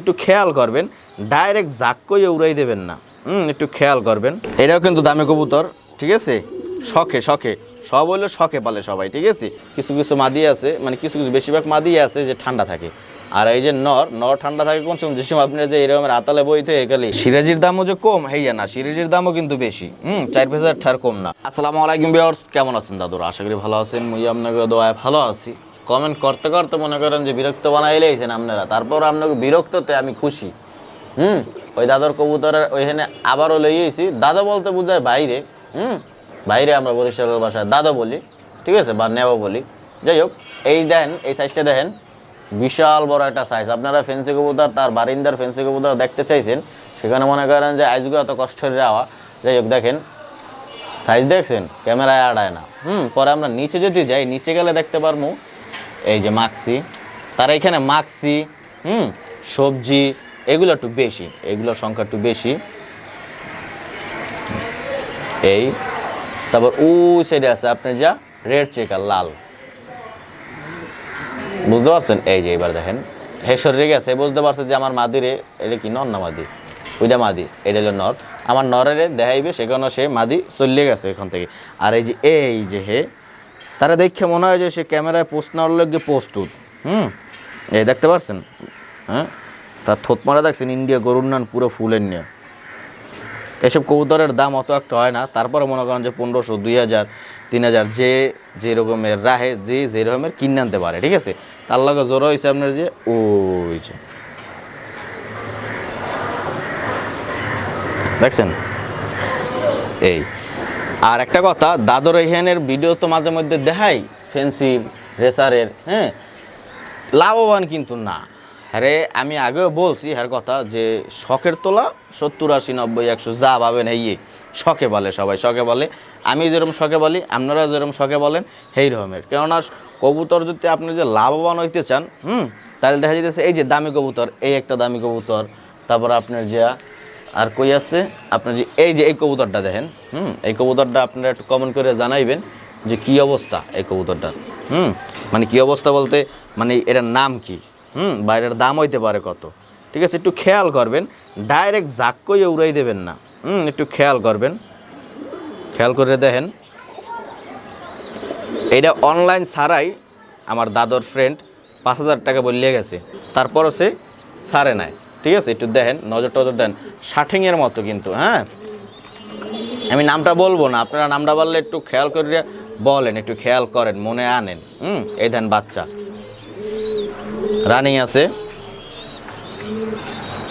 একটু খেয়াল করবেন ডাইরেক্ট জাক জাক্কই উড়াই দেবেন না। হুম, একটু খেয়াল করবেন। এটাও কিন্তু দামি কবুতর, ঠিক আছে? শখে শখে। সব হলে শখে পালে সবাই, ঠিক আছে? কিছু কিছু মাদি আছে মানে কিছু কিছু বেশিরভাগ মাদি আছে যে ঠান্ডা থাকে। আর এই যে নর নর ঠান্ডা থাকে কোন সময়? যে সময় আপনি যে এরকম আতালে বইতে একালি সিরাজির দামও যে কম হেইয়া না, সিরাজির দামও কিন্তু বেশি। হুম, চার পাঁচ হাজার ঠার কম না। আসসালামু আলাইকুম বিয়ার্স কেমন আছেন দাদুর? আশা করি ভালো আছেন, মুই আপনাকে দোয়ায় ভালো আছি। কমেন্ট করতে করতে মনে করেন যে বিরক্ত বানাই লেগেছেন আপনারা। তারপর আপনাকে বিরক্ততে আমি খুশি। হুম? ওই দাদার কবুতরের ওইখানে আবারও লইয়েছি দাদা বলতে বোঝায় বাইরে। হুম? বাইরে আমরা বরিশালের বাসায় দাদা বলি, ঠিক আছে? বা নেওয়া বলি। যাই হোক, এই দেন, এই সাইজটা দেখেন। বিশাল বড় একটা সাইজ আপনারা ফেন্সি কবুতর, তার বারিন্দার ফেন্সি কবুতর দেখতে চাইছেন। সেখানে মনে করেন যে আজকে এত কষ্টের যাওয়া যাই হোক, দেখেন। সাইজ দেখছেন? ক্যামেরায় আড়ায় না। হুম? পরে আমরা নিচে যদি যাই, নিচে গেলে দেখতে পারব এই যে মাক্সি, তার এখানে মাক্সি, হুম, সবজি, এগুলো একটু বেশি এগুলোর সংখ্যা একটু বেশি। এই, তারপর ওই সাইডে আছে আপনার যা, রেড চেকার লাল। বুঝতে পারছেন? এই যে এবার দেখেন হেসর রেগে গেছে, বুঝতে পারছে যে আমার মাদিরে, এটা কি নর না মাদি? ওইটা মাদি, এটা হলো নর। আমার নরেরে দেখাইবে, সেখানে সে মাদি চলে গেছে এখান থেকে। আর এই যে এই যে হে তারা দেখে মনে হয় যে সে ক্যামেরায় পোস্ট নেওয়ার লগে প্রস্তুত। হুম? এই দেখতে পারছেন? হ্যাঁ? তার থোত মারা দেখছেন? ইন্ডিয়া গরুর নান পুরো ফুলের নিয়ে। এসব কবুতরের দাম অত একটা হয় না। তারপরে মনে করেন যে পনেরোশো, দুই হাজার, তিন হাজার, যে যে রকমের রাহে, যে যে রকমের কিনে আনতে পারে, ঠিক আছে? তার লগে জোর হয়েছে আপনার যে ওই যে। দেখছেন? এই। আর একটা কথা দাদর এখানের ভিডিও তো মাঝে মধ্যে দেখাই, ফেন্সি রেসারের হ্যাঁ? লাভবান কিন্তু না। আরে, আমি আগেও বলছি হ্যার কথা যে শখের তোলা সত্তর আশি নব্বই একশো যা পাবেন এই শখে বলে সবাই, শখে বলে। আমি যেরকম শখে বলি, আপনারা যেরকম শখে বলেন, সেই রকমের। কেননা কবুতর যদি আপনি যে লাভবান হইতে চান, হুম? তাহলে দেখা যেতেছে এই যে দামি কবুতর, এই একটা দামি কবুতর, তারপর আপনার যে আর কই আছে? আপনার যে এই যে এই কবুতরটা দেখেন, হুম, এই কবুতরটা আপনারা একটু কমেন্ট করে জানাইবেন যে কি অবস্থা এই কবুতরটার, হুম? মানে কি অবস্থা বলতে মানে এটার নাম কি, হুম? বাইরের দাম হইতে পারে কত? ঠিক আছে, একটু খেয়াল করবেন ডাইরেক্ট জাক্কই উড়াই দেবেন না, হুম? একটু খেয়াল করবেন। খেয়াল করে দেখেন। এটা অনলাইন ছাড়াই আমার দাদর ফ্রেন্ড পাঁচ হাজার টাকা বললিয়ে গেছে তারপরও সে ছাড়ে নাই। ঠিক আছে, একটু দেখেন, নজর টজর দেন। শাঠিংয়ের মতো কিন্তু হ্যাঁ? আমি নামটা বলব না, আপনারা নামটা বললে একটু খেয়াল করে বলেন, একটু খেয়াল করেন, মনে আনেন, হুম? এই দেন বাচ্চা। রানিং আছে।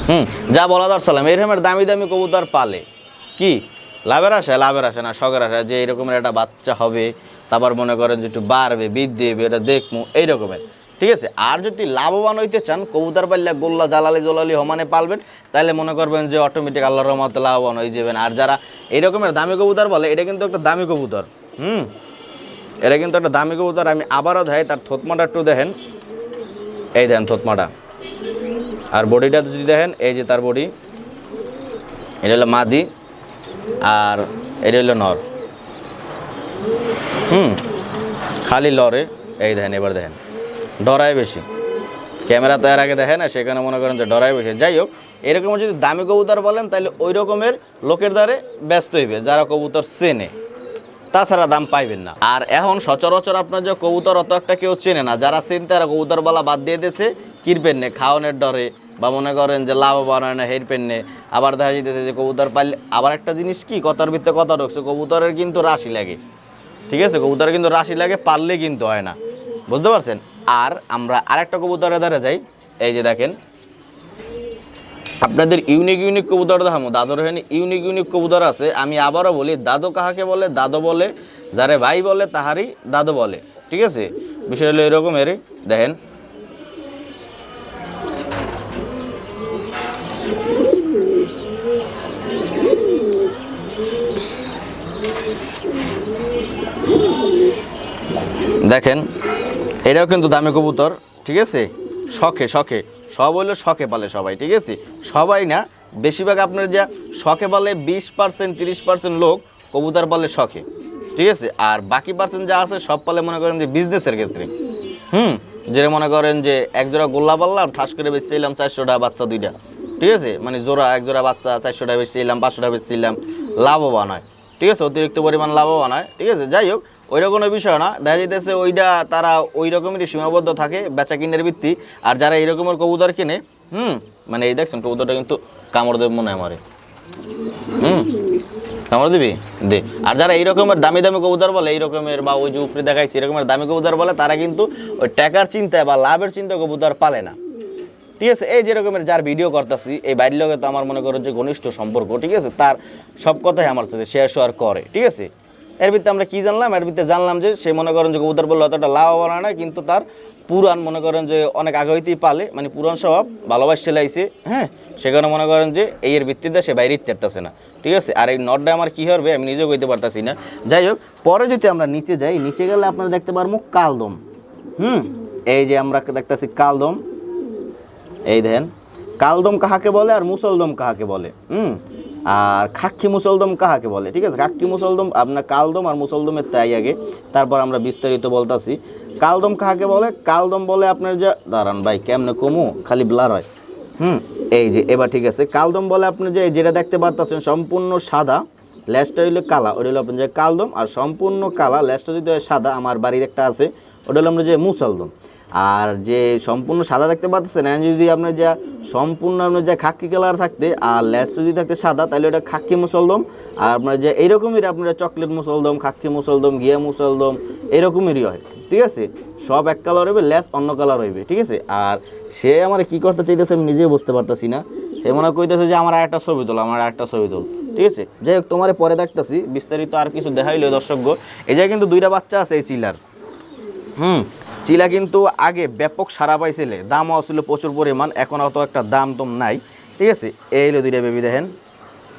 হুম, যা বলা দরসালাম এরকমের দামি দামি কবুতর পালে। কি? লাভের আসে লাভের আসে না, শখের আসে যে এরকমের একটা বাচ্চা হবে, তারপর মনে করেন যে একটু বাড়বে, বৃদ্ধি হবে, এটা দেখমু এই রকমের ঠিক আছে? আর যদি লাভবান হইতে চান, কবুতর পাইলে গোল্লা জালালি জলালি সমানে পালবেন তাহলে মনে করবেন যে অটোমেটিক আল্লাহর রহমতে লাভবান হয়ে যাবেন। আর যারা এই রকমের দামি কবুতর বলে, এটা কিন্তু একটা দামি কবুতর, হুম? এটা কিন্তু একটা দামি কবুতর, আমি আবারও দেয় তার থতমাটা একটু দেখেন। এই দেন থতমাটা। আর বডিটা যদি দেখেন, এই যে তার বডি, এটা হলো মাদি, আর এটা হলো নর। হুম? খালি লরে, এই দেখেন, এবার দেখেন। ডরায় বেশি। ক্যামেরা তো এর আগে দেখে না, সেখানে মনে করেন যে ডরায় বেশি। যাই হোক, এরকম যদি দামি কবুতর বলেন, তাহলে ওই রকমের লোকের দ্বারে ব্যস্ত হইবে, যারা কবুতর চেনে। তাছাড়া দাম পাইবেন না। আর এখন সচরাচর আপনার যে কবুতর, অত একটা কেউ চেনে না। যারা চিনতে তারা কবুতরবালা বাদ দিয়ে দিয়েছে কিনবেন নে খাওয়ানোর ডরে, বা মনে করেন যে লাভবান হয় না হেরপেন নে আবার দেখা যেতেছে যে কবুতর পাইলে আবার একটা জিনিস কি, কথার ভিত্তে কথা ঢুকছে, কবুতরের কিন্তু রাশি লাগে। ঠিক আছে? কবুতরের কিন্তু রাশি লাগে পারলে কিন্তু হয় না। বুঝতে পারছেন? আর আমরা আরেকটা কবুতরের দ্বারা যাই। এই যে দেখেন। আপনাদের ইউনিক ইউনিক কবুতর দেখামো দাদুর এখানে ইউনিক ইউনিক কবুতর আছে। আমি আবারও বলি, দাদু কাহাকে বলে? দাদু বলে। যারে ভাই বলে, তাহারই দাদু বলে। ঠিক আছে? বিষয় হলো এরকম এর দেখেন। দেখেন। এটাও কিন্তু দামি কবুতর, ঠিক আছে? শখে শখে। সব হলো শখে পালে সবাই, ঠিক আছে? সবাই না, বেশিরভাগ আপনার যা শখে পালে বিশ পার্সেন্ট তিরিশ পার্সেন্ট লোক কবুতর পালে শখে, ঠিক আছে? আর বাকি পার্সেন্ট যা আছে সব পালে মনে করেন যে বিজনেসের ক্ষেত্রে। হুম? যেটা মনে করেন যে এক জোড়া গোল্লা পারলাম ঠাস করে বেচছিলাম চারশো টাকা বাচ্চা দুইটা, ঠিক আছে? মানে জোড়া এক জোড়া বাচ্চা চারশো টাকা বেচছিলাম পাঁচশো টাকা বেচছিলাম লাভবান হয়, ঠিক আছে? অতিরিক্ত পরিমাণ লাভবান হয়, ঠিক আছে? যাই হোক ওইটা কোনো বিষয় না। দেখা যাইতেছে ওইটা তারা ওই রকমেরই সীমাবদ্ধ থাকে বেচা কিনের ভিত্তি। আর যারা এই রকমের কবুতর কিনে, হুম মানে এই দেখছেন কবুতরটা কিন্তু কামড় দেব মনে আমারে। হুম, কামড় দিবি? দে। আর যারা এই রকমের দামি দামি কবুতর বলে এই রকমের বা ওই যে উপরে দেখাইছি এরকমের দামি কবুতর বলে, তারা কিন্তু ওই টাকার চিন্তায় বা লাভের চিন্তা কবুতর পালে না। ঠিক আছে, এই যে রকমের যার ভিডিও করতেছি, এই বাড়ির লগে তো আমার মনে করো যে ঘনিষ্ঠ সম্পর্ক, ঠিক আছে? তার সব কথাই আমার সাথে শেয়ার শেয়ার করে, ঠিক আছে? এর ভিত্তিতে আমরা কি জানলাম? এর ভিত্তিতে জানলাম যে সে মনে করেন যে কবুতর বললে অতটা লাভবান হয় না, কিন্তু তার পুরান মনে করেন যে অনেক আগে হইতেই পালে মানে পুরান স্বভাব, ভালোবাসে লাইছে হ্যাঁ? সেখানে মনে করেন যে এই এর ভিত্তিতে সে বাইরে ইত্যারতেছে না, ঠিক আছে? আর এই নটটা আমার কী হবে, আমি নিজেও কইতে পারতাছি না। যাই হোক, পরে যদি আমরা নিচে যাই, নিচে গেলে আপনারা দেখতে পারব কালদম, হুম? এই যে আমরা দেখতেছি কালদম, এই দেখেন, কালদম কাহাকে বলে আর মুসলদম কাহাকে বলে, হুম? আর খাক্কি মুসলদম কাহাকে বলে? ঠিক আছে, খাক্কি মুসলদম আপনার কালদম আর মুসলদমের তাই আগে। তারপর আমরা বিস্তারিত বলতাছি। কালদম কাহাকে বলে? কালদম বলে আপনার যে, দাঁড়ান ভাই, কেমনে কমু? খালি ব্লার হয়। হুম, এই যে, এবার ঠিক আছে। কালদম বলে আপনি যে, যেটা দেখতে পারতেছেন, সম্পূর্ণ সাদা লেজটা হইল কালা, ওটা হলো আপনার যে কালদম, আর সম্পূর্ণ কালা লেজটা যদি সাদা, আমার বাড়ির একটা আছে, ওটা হলো আমরা যে মুসলদম। আর যে সম্পূর্ণ সাদা পাচ্ছেন এখন যদি আপনার যা সম্পূর্ণ আপনার যা খাক্কি কালার থাকতে, আর লেস যদি থাকতে সাদা, তাহলে ওটা খাক্কি মুসলদম। আর আপনার যে এইরকমই আপনার চকলেট মুসলদম খাক্কি মুসলদম, ঘিয়া মুসলদম, এরকমই হয়, ঠিক আছে? সব এক কালার হইবে লেস অন্য কালার হইবে, ঠিক আছে? আর সে আমার কি করতে চাইতেছে আমি নিজেই বুঝতে পারতাছি না। সে মনে কইতেছে যে আমার একটা ছবি তোল, আমার একটা ছবি তোল, ঠিক আছে? যাই হোক, তোমার পরে দেখতেছি, বিস্তারিত আর কিছু দেখাইলো দর্শকগো এই জায়গায় কিন্তু দুইটা বাচ্চা আছে এই চিলার হুম চিলা কিন্তু আগে ব্যাপক সারা পাইছিলে। দামও ছিল প্রচুর পরিমাণ এখন অত একটা দাম তোম নাই। ঠিক আছে? এই হলো দুইটা বেবি দেখেন।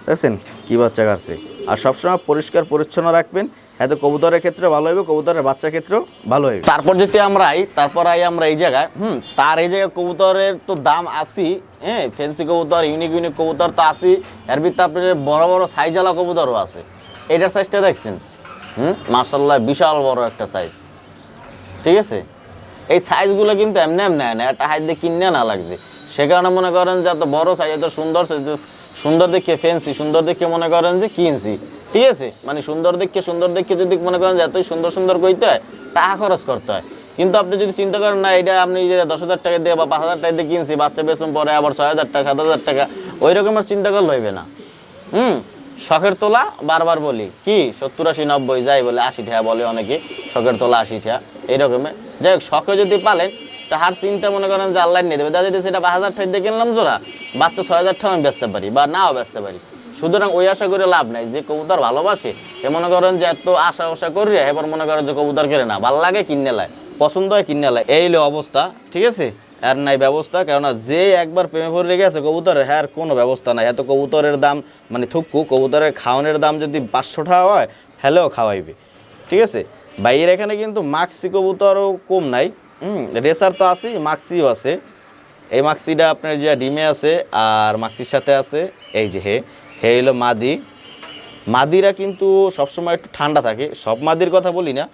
দেখছেন কী বাচ্চা কাটছে? আর সবসময় পরিষ্কার, পরিচ্ছন্ন রাখবেন। এত কবুতরের ক্ষেত্রে ভালো হইবে, কবুতরের বাচ্চার ক্ষেত্রেও ভালো হইবে। তারপর যদি আমরা আই, তারপর আই আমরা এই জায়গায়, হুম, তার এই জায়গায় কবুতরের তো দাম আসি হ্যাঁ ফ্যান্সি কবুতর ইউনিক ইউনিক কবুতর তো আসি এর ভিতরে আপনার বড় বড় সাইজওয়ালা কবুতরও আছে। এটার সাইজটা দেখছেন? হুম মার্শাল্লাহ বিশাল বড় একটা সাইজ ঠিক আছে? এই সাইজগুলো কিন্তু এমনি এমনি নেয় না একটা হাইট দিয়ে কিনে না লাগছে সে কারণে মনে করেন যে এত বড় সাইজ এত সুন্দর সুন্দর দেখে ফেন্সি সুন্দর দেখে মনে করেন যে কিনছি। ঠিক আছে? মানে সুন্দর দেখে সুন্দর দেখে যদি মনে করেন যে এতই সুন্দর সুন্দর করতে হয়, টাকা খরচ করতে হয়। কিন্তু আপনি যদি চিন্তা করেন, না এটা আপনি যে দশ হাজার টাকা দিয়ে বা পাঁচ হাজার টাকা দিয়ে কিনছি, বাচ্চা বেসন পরে আবার ছয় হাজার টাকা, সাত হাজার টাকা, ওই রকমের চিন্তা করলে হইবে না। হুম? শখের তোলা বারবার বলি, কি? সত্তর আশি, নব্বই, যাই বলে, আশি টাকা বলে অনেকে, শখের তোলা আশি টাকা এইরকমের যাই হোক, শখে যদি পালেন তাহার চিন্তা মনে করেন যে আল্লাহ নিয়ে দেবে। দাদা যদি সেটা হাজার টাকা দিয়ে কিনলাম জোড়া, বাচ্চা ছয় হাজার টাকা আমি বেচতে পারি বা নাও বেচতে পারি। সুতরাং ওই আশা করে লাভ নাই। যে কবুতর ভালোবাসে এ মনে করেন যে এত আশা আশা করি এবার মনে করেন যে কবুতর কেনে না। ভালো লাগে, কিনে লায় পছন্দ হয়, কিনে লায় এই হলো অবস্থা, ঠিক আছে? আর নাই ব্যবস্থা, কেননা যে একবার প্রেমে পড়ে রেখে আছে কবুতরের হ্যাঁ আর কোনো ব্যবস্থা নাই। এত কবুতরের দাম মানে থুকু, কবুতরের খাওয়ানোর দাম যদি পাঁচশো টাকা হয় হ্যালেও খাওয়াইবে। ঠিক আছে? বাইরের এখানে কিন্তু মাক্সি কবুতরও কম নাই। হুম রেসার তো আছে মাক্সিও আছে। এই মাক্সিটা আপনার যে ডিমে আছে আর মাক্সির সাথে আছে, এই যে হে হে হলো মাদি। মাদিরা কিন্তু সবসময় একটু ঠান্ডা থাকে, সব মাদির কথা বলি না।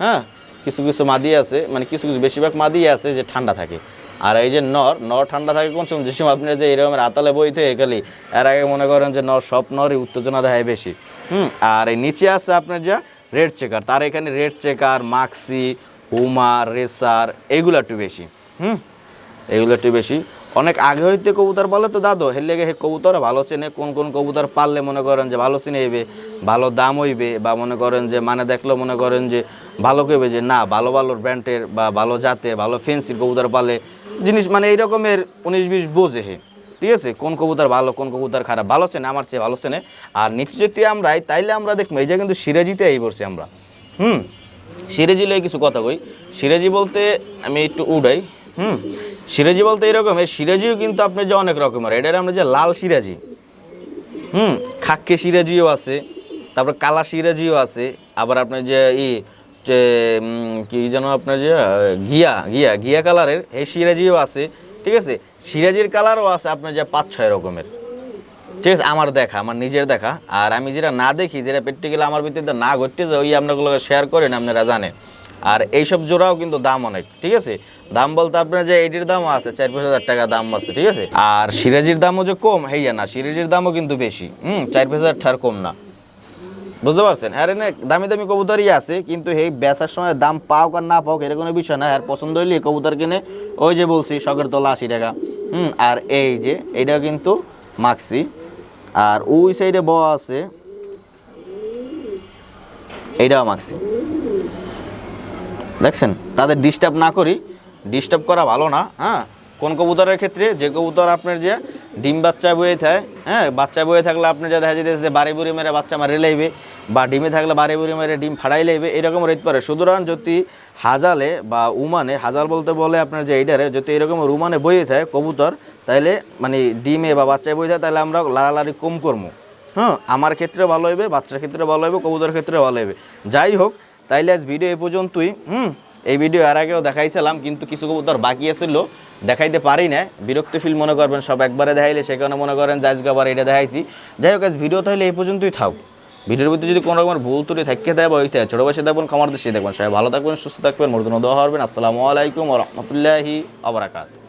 হ্যাঁ কিছু কিছু মাদি আছে মানে কিছু কিছু বেশিরভাগ মাদি আছে যে ঠান্ডা থাকে। আর এই যে নর নর ঠান্ডা থাকে কোন সময়? যে সময় আপনি যে এরকম আতালে বইতে একালি এর আগে মনে করেন যে নর, সব নরই উত্তেজনা দেয় বেশি। হুম, আর এই নিচে আছে আপনার যা রেড চেকার। তার এখানে রেড চেকার, মাক্সি, হুমা, রেসার এইগুলো একটু বেশি। হুম? এগুলো একটু বেশি। অনেক আগে হইতে কবুতর বলে তো দাদো, হের লেগে হে কবুতর, ভালো চেনে কোন কোন কবুতর পারলে মনে করেন যে ভালো চিনে হইবে ভালো দাম হইবে, বা মনে করেন যে মানে দেখল মনে করেন যে ভালো কইবে যে না, ভালো ভালো ব্র্যান্ডের বা ভালো জাতের, ভালো ফেন্সির কবুতর পালে জিনিস মানে এই রকমের উনিশ বিশ বোঝে হে। ঠিক আছে, কোন কবুতর ভালো, কোন কবুতর খারাপ, ভালো চেনে, আমার চেয়ে ভালো চেনে। আর নিচে যদি আমরা তাইলে আমরা দেখব, এই যে কিন্তু সিরাজিতে এই পড়ছি আমরা। হুম? সিরাজি লয়ে কিছু কথা কই। সিরাজি বলতে আমি একটু উড়াই। হুম? সিরাজি বলতে এরকম, এই সিরাজিও কিন্তু আপনি যে অনেক রকমের, এটার আমরা যে লাল সিরাজি। হুম? খাক্কে সিরাজিও আছে, তারপর কালা সিরাজিও আছে, আবার আপনার যে ই, যে কি যেন আপনার যে ঘিয়া ঘিয়া ঘিয়া কালারের, এই সিরাজিও আছে। ঠিক আছে? সিরাজির কালারও আছে আপনার যে পাঁচ, ছয় রকমের। ঠিক আছে? আমার দেখা, আমার নিজের দেখা। আর আমি যেটা না দেখি, যেটা প্র্যাকটিক্যালি আমার ভিতরে না ঘটতে যায়, ওই আপনাগুলো শেয়ার করেন, আপনারা জানেন। আর এইসব জোড়াও কিন্তু দাম অনেক, ঠিক আছে? দাম বলতে আপনার যে এইটির দামও আছে, চার পাঁচ হাজার টাকা দাম আছে, ঠিক আছে? আর সিরাজির দামও যে কম, হেইয়া না, সিরাজির দামও কিন্তু বেশি, হুম? চার পাঁচ হাজার টাকার কম না। বুঝতে পারছেন? হ্যাঁ দামি দামি কবুতরই আছে, কিন্তু এই বেচার সময় দাম পাও আর না পাও এটা কোনো বিষয় না। আর পছন্দ হইলে কবুতর কিনে, ওই যে বলছি, শখের তোলা আশি টাকা। হুম, আর এই যে এইটাও কিন্তু মাক্সি। আর ওই সাইডে ব আছে এইটাও মাক্সি। দেখছেন? তাদের ডিস্টার্ব না করি ডিস্টার্ব করা ভালো না হ্যাঁ? কোন কবুতরের ক্ষেত্রে, যে কবুতর আপনার যে ডিম বাচ্চা বয়ে থাকে হ্যাঁ? বাচ্চা বয়ে থাকলে আপনি যা দেখা যেতেছে বাড়ি বুড়ি মেরে বাচ্চা মারে লাইবে। বা ডিমে থাকলে বারে বুড়ি মেরে ডিম ফাড়াই লাইবে এরকম রইতে পারে। সুতরাং যদি হাজালে বা উমানে, হাজাল বলতে বলে আপনার যে এইটারে, যদি এরকম রুমানে বয়ে থাকে, কবুতর, তাইলে মানে ডিমে বা বাচ্চায় বয়ে থাকে তাহলে আমরা লাড়ালাড়ি কম করব হ্যাঁ আমার ক্ষেত্রে ভালো হবে বাচ্চার ক্ষেত্রে ভালো হবে কবুতরের ক্ষেত্রে ভালো হবে যাই হোক, তাইলে আজ ভিডিও এই পর্যন্তই। হুম, এই ভিডিও এর আগেও দেখাইছিলাম, কিন্তু কিছু কবুতর বাকি আছিল, দেখাইতে পারি না বিরক্ত ফিল মনে করবেন, সব একবারে দেখাইলে সেখানে মনে করেন যে আজকে আবার এটা দেখাইছি। যাই হোক, আজ ভিডিও তাহলে এই পর্যন্তই থাক। ভিডিওর ভিতরে যদি কোনো রকমের ভুল তুলে থাকতে দেয় বা ছোটো বয়সে দেখবেন খামার দেশে দেখবেন। সবাই ভালো থাকবেন, সুস্থ থাকবেন, মর্দন দেওয়া হবেন আসসালামু আলাইকুম রহমতুল্লাহি আবরাকাত